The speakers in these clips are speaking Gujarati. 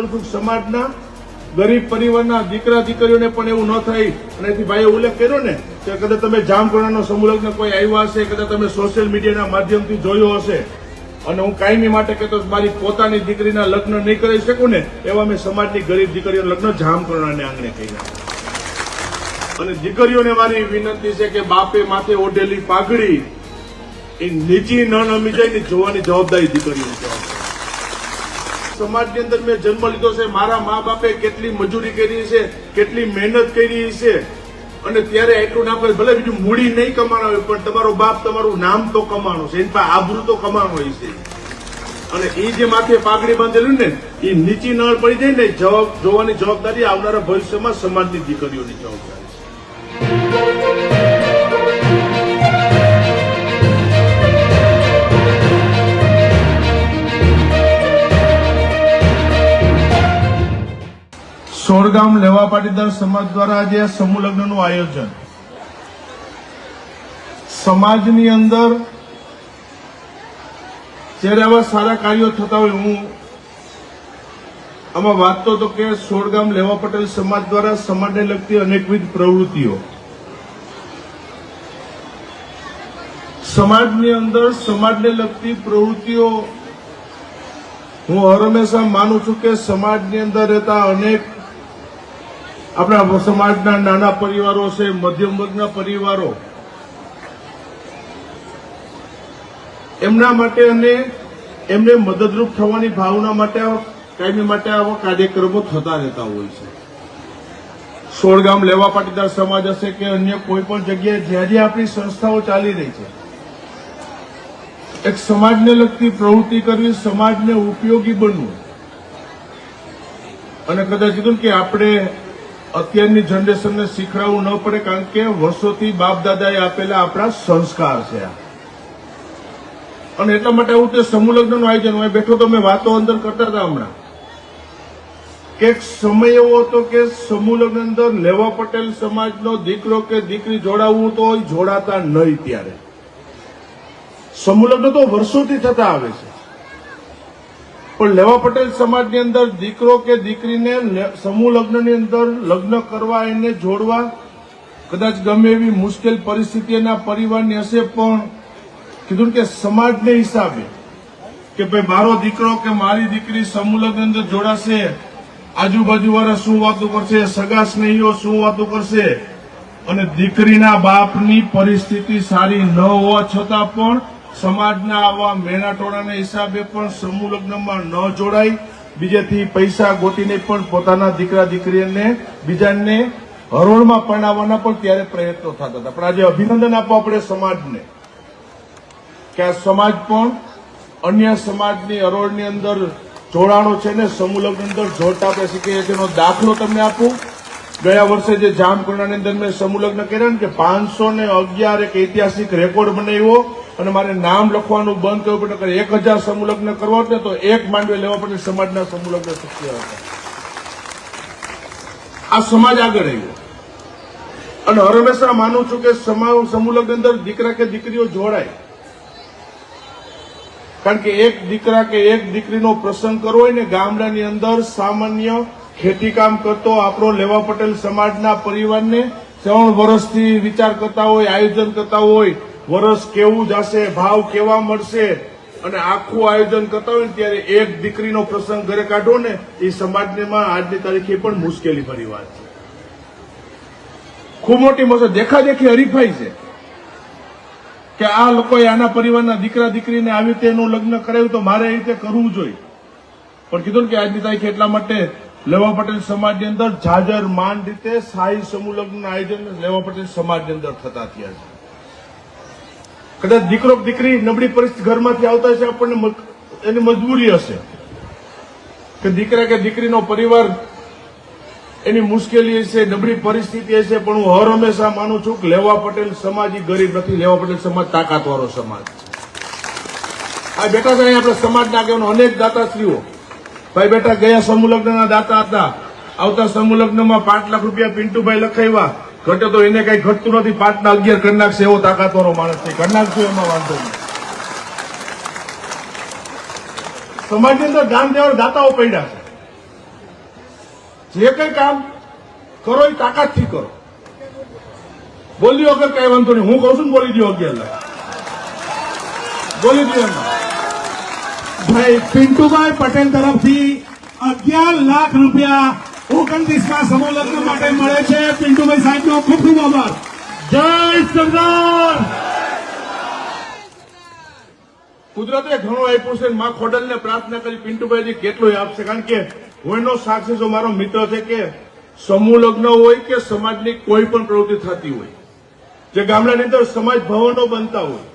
સમાજના ગરીબ પરિવારના દીકરા દીકરીઓને પણ એવું ન થાય. અને એથી ભાઈએ ઉલ્લેખ કર્યો ને કે કદાચ તમે જામકરણનો સમુલગ્ન કોઈ આવ્યા હશે, કદાચ તમે સોશિયલ મીડિયાના માધ્યમથી જોયો હશે. અને હું કાયમી માટે કહેતો મારી પોતાની દીકરીના લગ્ન નહીં કરી શકું ને એવા મેં સમાજની ગરીબ દીકરીઓના લગ્ન જામકરણાને આંગણે કર્યા. અને દીકરીઓને મારી વિનંતી છે કે બાપે માથે ઓઢેલી પાઘડી એ નીચી ન નમી જાય જોવાની જવાબદારી દીકરીઓની જવાબદારી સમાજની અંદર મેં જન્મ લીધો છે, મારા મા બાપે કેટલી મજૂરી કરી છે, કેટલી મહેનત કરી છે. અને ત્યારે એટલું ના કરે ભલે બીજું મૂડી નહીં કમાણો હોય, પણ તમારો બાપ તમારું નામ તો કમાણો છે, એની પાસે આબરૂ તો કમાણો હોય છે. અને એ જે માથે પાઘડી બાંધેલું ને, એ નીચી નળ પડી જાય ને, જવાબ જોવાની જવાબદારી આવનારા ભવિષ્યમાં સમાજની દીકરીઓની જવાબદારી. સોરગામ લેવા પાટીદાર સમાજ દ્વારા આજે આ સમૂહ લગ્નનું આયોજન. સમાજની અંદર જ્યારે આવા સારા કાર્યો થતા હોય, હું આમાં વાંચતો હતો કે સોરગામ લેવા પટેલ સમાજ દ્વારા સમાજને લગતી અનેકવિધ પ્રવૃત્તિઓ. સમાજની અંદર સમાજને લગતી પ્રવૃત્તિઓ હું હર હંમેશા માનું છું કે સમાજની અંદર રહેતા અનેક આપણા સમાજના નાના પરિવારો છે, મધ્યમ વર્ગના પરિવારો. એમના માટે અને એમને મદદરૂપ થવાની ભાવના માટે કાયમી માટે આવા કાર્યક્રમો થતા રહેતા હોય છે. સોળગામ લેવા પાટીદાર સમાજ હશે કે અન્ય કોઈ પણ જગ્યાએ, જ્યાં જ્યાં આપણી સંસ્થાઓ ચાલી રહી છે. એક સમાજને લગતી પ્રવૃત્તિ કરવી, સમાજને ઉપયોગી બનવું. અને કદાચ કીધું કે આપણે અત્યારની જનરેશનને શીખડાવવું ન પડે કારણ કે વર્ષોથી બાપ દાદાએ આપેલા આપણા સંસ્કાર છે. અને એટલા માટે આવું તે સમૂહલગ્નનું આયોજન હોય. બેઠો તો મેં વાતો અંદર કરતા હતા હમણાં. કે સમય એવો હતો કે સમૂહલગ્ન અંદર લેવા પટેલ સમાજનો દીકરો કે દીકરી જોડાવવું તો જોડાતા નહીં ત્યારે. સમૂહલગ્ન તો વર્ષોથી થતા આવે છે. પણ લેવા પટેલ સમાજની અંદર દીકરો કે દીકરીને સમૂહ લગ્નની અંદર લગ્ન કરવા એને જોડવા કદાચ ગમે એવી મુશ્કેલ પરિસ્થિતિ એના પરિવારની હશે, પણ કીધું કે સમાજને હિસાબે કે ભાઈ મારો દીકરો કે મારી દીકરી સમૂહ લગ્ન અંદર જોડાશે, આજુબાજુ વાળા શું વાતો કરશે, સગા સ્નેહીઓ શું વાતો કરશે? અને દીકરીના બાપની પરિસ્થિતિ સારી ન હોવા છતાં પણ સમાજના આવા મેણાટોળાના હિસાબે પણ સમૂહ લગ્નમાં ન જોડાય. બીજેથી પૈસા ગોતીને પણ પોતાના દીકરા દીકરીને બીજાને હરોળમાં પરણાવવાના પણ ત્યારે પ્રયત્નો થતા હતા. પણ આજે અભિનંદન આપવા પડે સમાજને કે આ સમાજ પણ અન્ય સમાજની હરોળની અંદર જોડાણો છે ને સમૂહ લગ્ન અંદર જોડતા આપણે શીખીએ તેનો દાખલો તમને આપું. ગયા વર્ષે જે જામકુંડાની અંદર મેં સમૂહ લગ્ન કર્યા ને કે પાંચસો ને અગિયાર એક ઐતિહાસિક રેકોર્ડ બનાવ્યો. અને મારે નામ લખવાનું બંધ કરવું પડે એક હજાર સમૂહ લગ્ન કરવા ને તો એક માંડવે લેવા પડે સમાજના સમૂહલગ્ન શક્ય હતા આ સમાજ આગળ આવ્યો. અને હંમેશા માનું છું કે સમા- સમૂહ અંદર દીકરા કે દીકરીઓ જોડાય. કારણ કે એક દીકરા કે એક દીકરીનો પ્રસંગ કરવો હોય ને, ગામડાની અંદર સામાન્ય ખેતીકામ કરતો આપણો લેવા પટેલ સમાજના પરિવારને ત્રણ વર્ષથી વિચાર કરતા હોય, આયોજન કરતા હોય વર્ષ કેવું જશે, ભાવ કેવા મળશે? અને આખું આયોજન કરતા હોય ત્યારે એક દીકરીનો પ્રસંગ ઘરે કાઢો ને એ સમાજમાં આજની તારીખે પણ મુશ્કેલી ભરી વાત છે. ખૂબ મોટી મસર દેખાદેખી હરીફાઈ છે કે આ લોકોએ આના પરિવારના દીકરા દીકરીને આવી રીતે એનું લગ્ન કરાવ્યું તો મારે એ રીતે કરવું જોઈએ. પણ કીધું ને કે આજની તારીખે એટલા માટે લેવા પટેલ સમાજની અંદર જાજર માન રીતે સાહી સમૂહ લગ્ન આયોજન લેવા પટેલ સમાજની અંદર થતા થયા છે. કદાચ દીકરો દીકરી નબળી પરિસ્થિતિ ઘરમાંથી આવતા હશે, આપણને એની મજબૂરી હશે. કે દીકરા કે દીકરીનો પરિવાર એની મુશ્કેલી હશે, નબળી પરિસ્થિતિ હશે, પણ હું હર હંમેશા માનું છું કે લેવા પટેલ સમાજ એ ગરીબ નથી. લેવા પટેલ સમાજ તાકાતવાળો સમાજ. આ બેટા છે આપણે સમાજના આગેવાનો, અનેક દાતાશ્રીઓ. ભાઈ બેટા ગયા સમૂહ દાતા હતા. આવતા સમૂહ પાંચ લાખ રૂપિયા પિન્ટુભાઈ લખાવ્યા. ઘટે તો એને કઈ ઘટતું નથી. પાંચ અગિયાર કરી નાખશે એવો તાકાતવાળો માણસ છે. કરી નાખશું એમાં વાંધો નહીં. સમાજની અંદર દાન દેવાના દાતાઓ પડ્યા છે. જે કઈ કામ કરો એ તાકાતથી કરો. બોલી વગર કઈ વાંધો નહીં. હું કહું છું ને બોલી દો અગિયાર લાખ. બોલી દો એમાં. ભાઈ, પિન્ટુભાઈ પટેલ તરફથી અગિયાર લાખ રૂપિયા ઓગણત્રીસમાં સમૂહ લગ્ન માટે મળે છે. પિન્ટુભાઈ સાહેબનો ખૂબ ખૂબ આભાર. જય સરદાર! કુદરતે ઘણું આપ્યું છે માં ખોડલને પ્રાર્થના કરી પિન્ટુભાઈજી કેટલું આપશે. કારણ કે હું એનો સાક્ષી છું, મારો મિત્ર છે કે સમૂહ લગ્ન હોય કે સમાજની કોઈ પણ પ્રવૃત્તિ થતી હોય, જે ગામડાની અંદર સમાજ ભવનો બનતા હોય.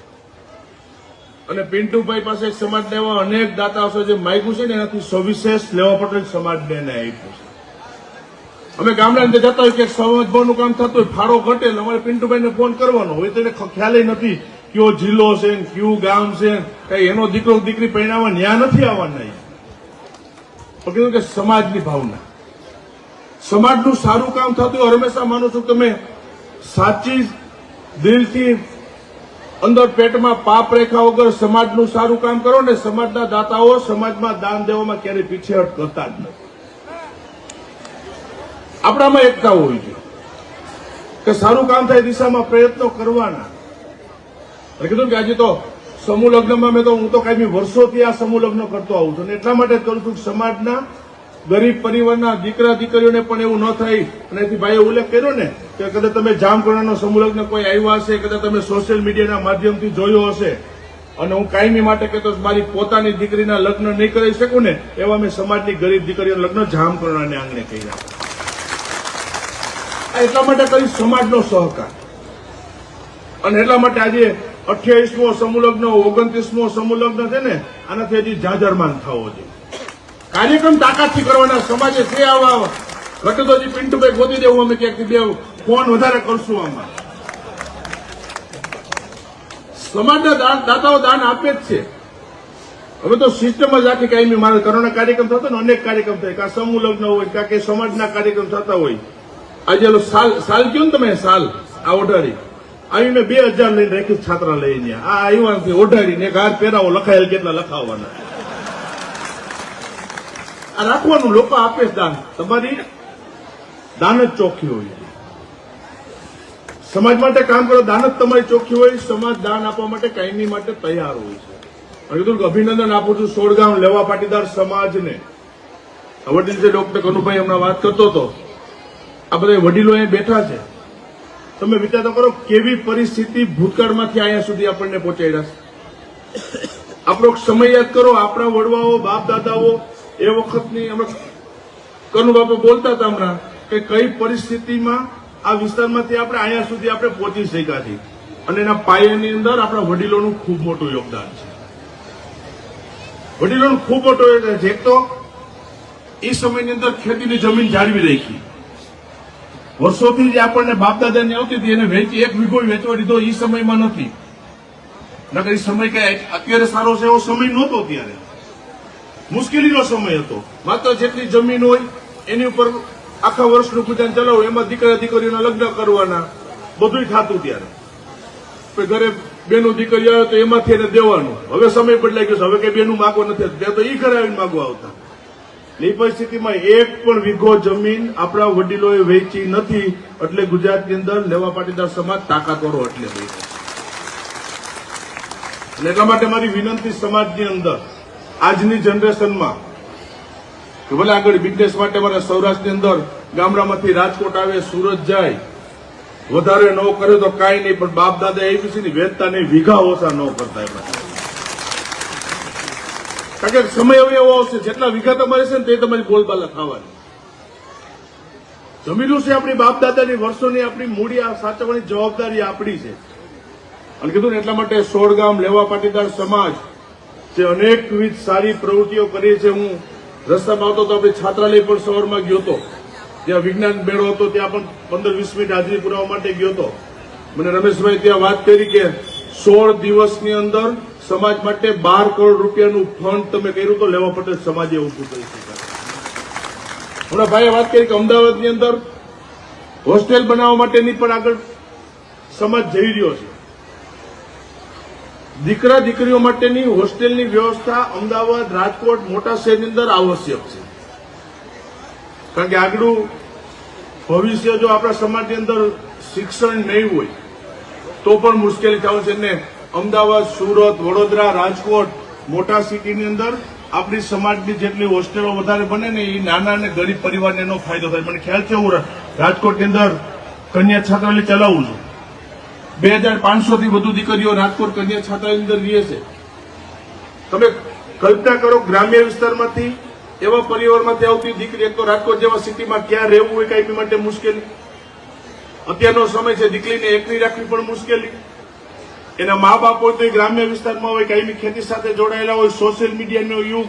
અને પિન્ટુભાઈ પાસે સમાજના એવા અનેક દાતાઓ છે જે માગ્યું છે ને એનાથી સવિશેષ લેવા પટેલ સમાજને આપ્યું છે. અમે ગામડા અંદર જતા હોય કે સમજવાનું કામ થતું હોય, ફાળો ઘટે એટલે અમારે પિન્ટુભાઈને ફોન કરવાનો હોય, તો એને ખ્યાલ નથી કયો જિલ્લો છે કયું ગામ છે કઈ એનો દીકરો દીકરી પરિણામવા ન્યા નથી આવવાના એ. કીધું કે સમાજની ભાવના સમાજનું સારું કામ થતું હોય, હંમેશા માનું છું તમે સાચી દિલથી અંદર પેટમાં પાપ રેખા વગર સમાજનું સારું કામ કરો ને સમાજના દાતાઓ સમાજમાં દાન દેવામાં ક્યારેય પીછેહટ કરતા જ નથી આપણામાં એકતા હોવી જોઈએ. કે સારું કામ થાય દિશામાં પ્રયત્નો કરવાના. કીધું કે આજે તો સમૂહ લગ્નમાં મેં તો, હું તો કાંઈ વર્ષોથી આ સમૂહ લગ્ન કરતો આવું છું. એટલા માટે કરું છું કે સમાજના ગરીબ પરિવારના દીકરા દીકરીઓને પણ એવું ન થાય. અને એથી ભાઈએ ઉલ્લેખ કર્યો ને કે કદાચ તમે જામકરણનો સમૂહ લગ્ન કોઈ આવ્યા હશે, કદાચ તમે સોશિયલ મીડિયાના માધ્યમથી જોયો હશે. અને હું કાયમી માટે કહેતો મારી પોતાની દીકરીના લગ્ન નહીં કરી શકું ને, એવા મેં સમાજની ગરીબ દીકરીઓના લગ્ન જામકરણાને આંગણે કર્યા. એટલા માટે કહ્યું સમાજનો સહકાર. અને એટલા માટે આજે અઠ્યાવીસમો સમુલગ્ન, ઓગણત્રીસમો સમુલગ્ન લગ્ન છે ને, આનાથી હજી જાજરમાન થવો જોઈએ કાર્યક્રમ તાકાતથી કરવાના સમાજે છે આવા ઘટે તો હજી પિન્ટુભાઈ ગોતી દેવું, અમે ક્યાંકથી બે ફોન વધારે કરશું આમાં. સમાજના દાન- દાતાઓ દાન આપે જ છે. હવે તો સિસ્ટમ જ આખી કાયમી. મારે કરોના કાર્યક્રમ થતો ને અનેક કાર્યક્રમ થાય. કાં સમૂહ હોય, કાં કે સમાજના કાર્યક્રમ થતા હોય. આજે સાલ સાલ કયો ને તમે? સાલ. આ ઓઢાડી આવી મેં બે હજાર લઈને રાખી છાત્રા લઈને આ આવ્યા ઓઢાડીને એક હાર પહેરાવો, લખાયેલ કેટલા લખાવવાના. આ રાખવાનું લોકો આપે દાન. તમારી દાન જ ચોખ્ખી હોય. સમાજ માટે કામ કરો, દાન જ તમારી ચોખ્ખી હોય. સમાજ દાન આપવા માટે કાયમી માટે તૈયાર હોય છે. અને કીધું અભિનંદન આપું છું સોળગામ લેવા પાટીદાર સમાજને. વડીલ રીતે ડોક્ટર કનુભાઈ હમણાં વાત કરતો હતો? આ બધા વડીલો અહીંયા બેઠા છે. તમે વિચાર તો કરો કેવી પરિસ્થિતિ ભૂતકાળમાંથી અહીંયા સુધી આપણને પહોંચાડ્યા આપણો સમય યાદ કરો, આપણા વડવાઓ બાપ દાદાઓ એ વખતની અમે કનુ બાપા બોલતા હતા હમણાં કે કઈ પરિસ્થિતિમાં આ વિસ્તારમાંથી આપણે અહીંયા સુધી આપણે પહોંચી શક્યા છીએ. અને એના પાયાની અંદર આપણા વડીલોનું ખૂબ મોટું યોગદાન છે. વડીલોનું ખૂબ મોટું યોગદાન છે. એક તો એ સમયની અંદર ખેતીની જમીન જાળવી રાખી. વર્ષોથી જે આપણને બાપ દાદાની આવતી હતી, એને વેચી, એક વીઘો વેચવા દીધો એ સમયમાં નથી. નકર એ સમય કઈ અત્યારે સારો છે એવો સમય નહોતો ત્યારે. મુશ્કેલીનો સમય હતો. માત્ર જેટલી જમીન હોય, એની ઉપર આખા વર્ષનું ગુજરાન ચલાવવું એમાં દીકરા દીકરીઓના લગ્ન કરવાના બધું થતું ત્યારે. ઘરે બેનું દીકરી આવે તો એમાંથી એને દેવાનું. હવે સમય બદલાઈ ગયો હવે કઈ બેનું માગવા નથી ત્યાં તો એ ઘરે આવીને માગવા આવતા. એ પરિસ્થિતિમાં એક પણ વીઘો જમીન આપણા વડીલોએ વેચી નથી, એટલે ગુજરાતની અંદર લેવા પાટીદાર સમાજ તાકાતવાળો એટલે. અને એટલા માટે મારી વિનંતી સમાજની અંદર, આજની જનરેશનમાં, કે ભલે આગળ બિઝનેસ માટે મારે સૌરાષ્ટ્રની અંદર ગામડામાંથી રાજકોટ આવે, સુરત જાય, વધારે ન કર્યો તો કાંઈ નહીં, પણ બાપ દાદા એબીસી ની વેચતા નહીં, વીઘા ઓછા ન કરતા એમાં કારણ કે સમય હવે એવો આવશે જેટલા વીઘા તમારે છે ને તે તમારી બોલબાલા થવાની જમીનું છે આપણી બાપ દાદાની વર્ષોની આપણી મૂડી, આ સાચવવાની જવાબદારી આપણી છે. અને કીધું ને, એટલા માટે સોળગામ લેવા પાટીદાર સમાજ જે અનેકવિધ સારી પ્રવૃત્તિઓ કરી છે. હું રસ્તામાં આવતો તો આપણે છાત્રાલય પણ સવારમાં ગયો હતો. ત્યાં વિજ્ઞાન મેળો હતો, ત્યાં પણ પંદર વીસ મિનિટ હાજરી પુરાવા માટે ગયો હતો. મને રમેશભાઈ ત્યાં વાત કરી કે સોળ દિવસની અંદર સમાજ માટે બાર કરોડ રૂપિયાનું ફંડ તમે કર્યું તો લેવા પટેલ સમાજે ઉભું કરી શકાય હમણાં ભાઈએ વાત કરી કે અમદાવાદની અંદર હોસ્ટેલ બનાવવા માટેની પણ આગળ સમાજ જઈ રહ્યો છે. દીકરા દીકરીઓ માટેની હોસ્ટેલની વ્યવસ્થા અમદાવાદ, રાજકોટ, મોટા શહેરની અંદર આવશ્યક છે. કારણ કે આગળ ભવિષ્ય જો આપણા સમાજની અંદર શિક્ષણ નહીં હોય, તો પણ મુશ્કેલી થવું છે ને અમદાવાદ, સુરત, વડોદરા, રાજકોટ, મોટા સિટીની અંદર આપણી સમાજની જેટલી હોસ્ટેલો વધારે બને ને એ નાના અને ગરીબ પરિવારને એનો ફાયદો થાય. મને ખ્યાલ છે હું રાજકોટની અંદર કન્યા છાત્રાલય ચલાવું છું. બે હજાર પાંચસોથી વધુ દીકરીઓ રાજકોટ કન્યા છાત્રાલયની અંદર રહે છે. તમે કલ્પના કરો ગ્રામ્ય વિસ્તારમાંથી એવા પરિવારમાંથી આવતી દીકરી એક તો રાજકોટ જેવા સિટીમાં ક્યાં રહેવું હોય કાંઈ માટે મુશ્કેલી. અત્યારનો સમય છે, દીકરીને એકલી રાખવી પણ મુશ્કેલી. એના મા બાપ હોય તો ગ્રામ્ય વિસ્તારમાં હોય, કાયમી ખેતી સાથે જોડાયેલા હોય સોશિયલ મીડિયાનો યુગ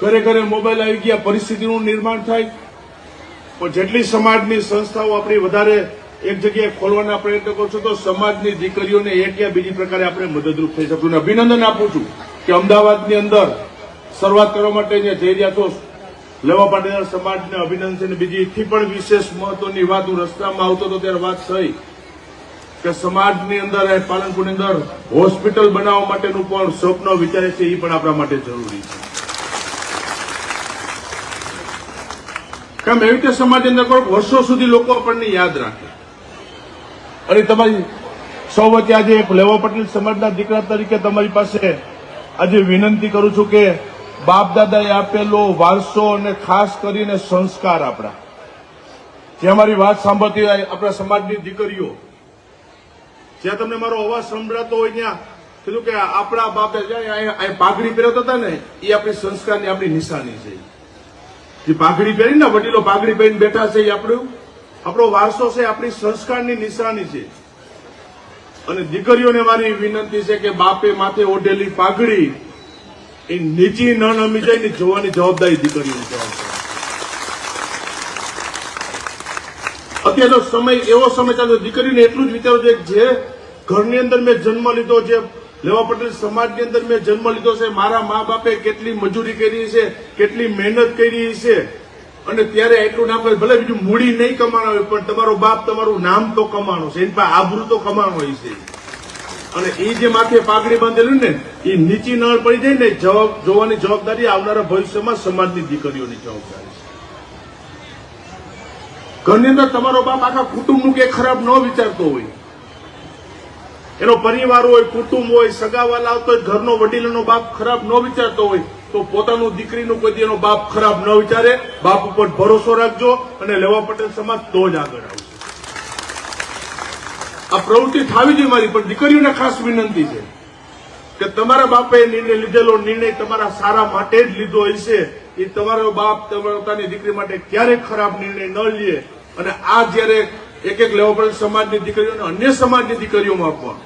ઘરે ઘરે મોબાઈલ આવી ગયા, પરિસ્થિતિનું નિર્માણ થાય. પણ જેટલી સમાજની સંસ્થાઓ આપણી વધારે એક જગ્યાએ ખોલવાના પ્રયત્ન કરશો તો સમાજની દીકરીઓને એક યા બીજી પ્રકારે આપણે મદદરૂપ થઈ શકશું. અભિનંદન આપું છું કે અમદાવાદની અંદર શરૂઆત કરવા માટે જે જઈ રહ્યા છો. લેવા પાટીદાર સમાજને અભિનંદન છે. બીજી થી પણ વિશેષ મહત્વની વાત હું રસ્તામાં આવતો હતો ત્યારે વાત થઈ. કે સમાજની અંદર પાલનપુરની અંદર હોસ્પિટલ બનાવવા માટેનું પણ સ્વપ્ન વિચારે છે એ પણ આપણા માટે જરૂરી છે. કેમ, એવી રીતે સમાજની અંદર કરો વર્ષો સુધી લોકો આપણને યાદ રાખે. અને તમારી સૌ વચ્ચે આજે એક લેવા પટેલ સમાજના દીકરા તરીકે તમારી પાસે આજે વિનંતી કરું છું કે બાપ દાદાએ આપેલો વારસો અને ખાસ કરીને સંસ્કાર આપણા. જે અમારી વાત સાંભળતી હોય આપણા સમાજની દીકરીઓ જ્યાં તમને મારો અવાજ સંભળાતો હોય ત્યાં કીધું કે આપણા બાપ દાદા પાઘડી પહેરતા હતા ને એ આપણી સંસ્કારની આપણી નિશાની છે. જે પાઘડી પહેરી ને વડીલો પાઘડી પહેરીને બેઠા છે એ આપણું. આપણો વારસો છે આપણી સંસ્કારની નિશાની છે. અને દીકરીઓને મારી વિનંતી છે કે બાપે માથે ઓઢેલી પાઘડી એ નીચી ન નમી જાય ને જોવાની જવાબદારી દીકરીઓની જવાબદારી અત્યારનો સમય, એવો સમય ચાલ્યો દીકરીને એટલું જ વિચારવું છે જે ઘરની અંદર મેં જન્મ લીધો, જે લેવા પટેલ સમાજની અંદર મેં જન્મ લીધો છે, મારા મા બાપે કેટલી મજૂરી કરી છે, કેટલી મહેનત કરી છે, અને ત્યારે એટલું નામ ભલે બીજું મૂડી નહીં કમાણો હોય, પણ તમારો બાપ તમારું નામ તો કમાણો છે, એની પાસે આબરૂ તો કમાણો હોય છે. અને એ જે માથે પાઘડી બાંધેલું ને એ નીચી નળ પડી જાય જવાબ જોવાની જવાબદારી આવનારા ભવિષ્યમાં સમાજની દીકરીઓની જવાબદારી છે. ઘરની અંદર તમારો બાપ આખા કુટુંબનું કે ખરાબ ન વિચારતો હોય. એનો પરિવાર હોય, કુટુંબ હોય, સગાવાલા આવતો હોય, ઘરનો વડીલોનો બાપ ખરાબ ન વિચારતો હોય, તો પોતાનું દીકરીનું કોઈ એનો બાપ ખરાબ ન વિચારે. બાપ ઉપર ભરોસો રાખજો અને લેવા પટેલ સમાજ તો જ આગળ આવશે. આ પ્રવૃત્તિ થવી જોઈએ મારી, પણ દીકરીઓને ખાસ વિનંતી છે કે તમારા બાપે નિર્ણય લીધેલો, નિર્ણય તમારા સારા માટે જ લીધો હશે. એ તમારો બાપ, તમારા પોતાની દીકરી માટે ક્યારેય ખરાબ નિર્ણય ન લે. અને આ જ્યારે એક એક લેવા પડે સમાજની દીકરીઓને, અન્ય સમાજની દીકરીઓમાં પણ.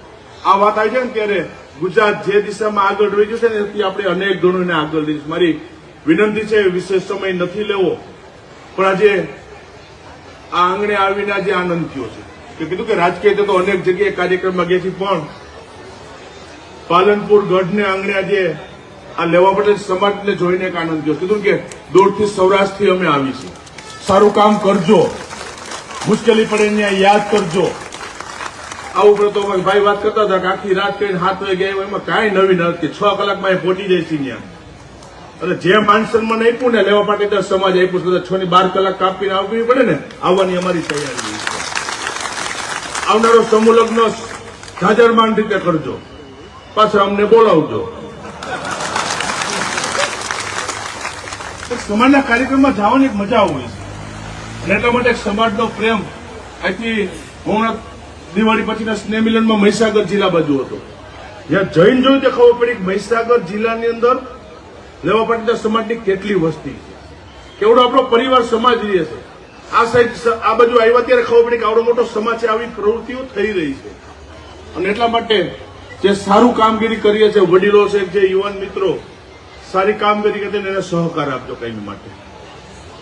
આ વાત આવી છે ને ત્યારે ગુજરાત જે દિશામાં આગળ રહી જશે ને એથી આપણે અનેક ગણોને આગળ દઈશ મારી વિનંતી છે વિશેષ સમય નથી લેવો, પણ આજે આ આંગણે આવીને આજે આનંદ થયો છે. કે કીધું કે રાજકીય તો અનેક જગ્યાએ કાર્યક્રમમાં ગયા છે પણ પાલનપુર ગઢને આંગણે આજે આ લેવા પટેલ સમાજને જોઈને એક આનંદ થયો કીધું કે દૂરથી સૌરાષ્ટ્રથી અમે આવી છીએ સારું કામ કરજો. મુશ્કેલી પડે ત્યાં યાદ કરજો. આવું પડે તો ભાઈ વાત કરતા હતા કે આખી રાત કરીને હાથ વાગે ગયા એમાં કાંઈ નવી નથી છ કલાકમાં એ પહોંચી જાય છે ત્યાં અને જે માન સન્માન આપ્યું ને લેવા પાટીદાર સમાજ આપ્યું છે છ ની બાર કલાક કાપીને આવવી પડે ને આવવાની અમારી તૈયારી આવનારો સમૂહ લગ્ન જાજરમાન રીતે કરજો. પાછા અમને બોલાવજો. સમાજના કાર્યક્રમમાં જવાની એક મજા હોય છે. અને એટલા માટે સમાજનો પ્રેમ હું હમણાં દિવાળી પછીના સ્નેહ મિલનમાં મહીસાગર જિલ્લા બાજુ હતો. જ્યાં જઈને જોયું તે ખબર પડી કે મહીસાગર જિલ્લાની અંદર લેવા પાટીદાર સમાજની કેટલી વસ્તી છે. કેવડો આપણો પરિવાર સમાજ રહે છે. આ સાઈડ આ બાજુ આવ્યા ત્યારે ખબર પડી કે આવડો મોટો સમાજ છે, આવી પ્રવૃત્તિઓ થઈ રહી છે. અને એટલા માટે જે સારું કામગીરી કરીએ છે, વડીલો છે, જે યુવાન મિત્રો, સારી કામગીરી કરતી એને સહકાર આપજો કંઈ માટે.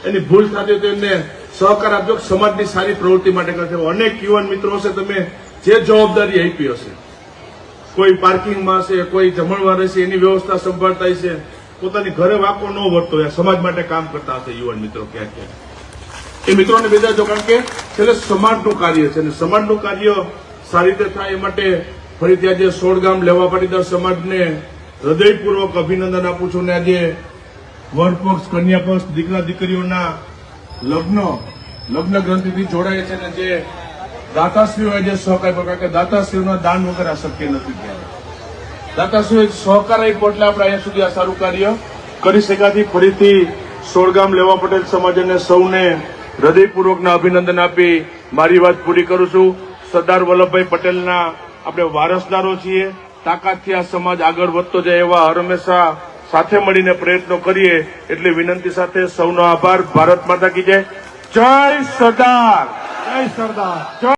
એની ભૂલ થતી હોય તો એમને સહકાર આપજો સમાજની સારી પ્રવૃત્તિ માટે કરશે. અનેક યુવાન મિત્રો હશે, તમે જે જવાબદારી આપી હશે. કોઈ પાર્કિંગમાં હશે, કોઈ જમણવાર હશે, એની વ્યવસ્થા સંભાળતા હશે. પોતાની ઘરે વાંકો ન વર્તો સમાજ માટે કામ કરતા હશે યુવાન મિત્રો ક્યાંક ક્યાંક. એ મિત્રોને બેદાજો કારણ કે છેલ્લે સમાજનું કાર્ય છે અને સમાજનું કાર્ય સારી રીતે થાય એ માટે ફરીથી આજે સોળગામ લેવા પાટીદાર સમાજને હૃદયપૂર્વક અભિનંદન આપું છું ને આજે વર કન્યાપક્ષ દીકરા દીકરીઓના લગ્ન લગ્ન ગ્રંથિથી જોડાય છે ને જે દાતાશ્રીઓએ જે સહકાર પ્રકાર કે દાતાશ્રીઓના દાન વગર આ શક્ય નથી ક્યારે દાતાશ્રીઓ સહકાર આપ્યો એટલે આપણે અહીંયા સુધી આ સારું કાર્ય કરી શકાથી ફરીથી સોળગામ લેવા પટેલ સમાજ અને સૌને હૃદયપૂર્વકના અભિનંદન આપી મારી વાત પૂરી કરું છું. સરદાર વલ્લભભાઈ પટેલના આપણે વારસદારો છીએ. તાકાતથી આ સમાજ આગળ વધતો જાય એવા હર હંમેશા સાથે મળીને પ્રયત્નો કરીએ એટલી વિનંતી સાથે સૌનો આભાર. ભારત માતા કી જય. સરદાર. જય સરદાર.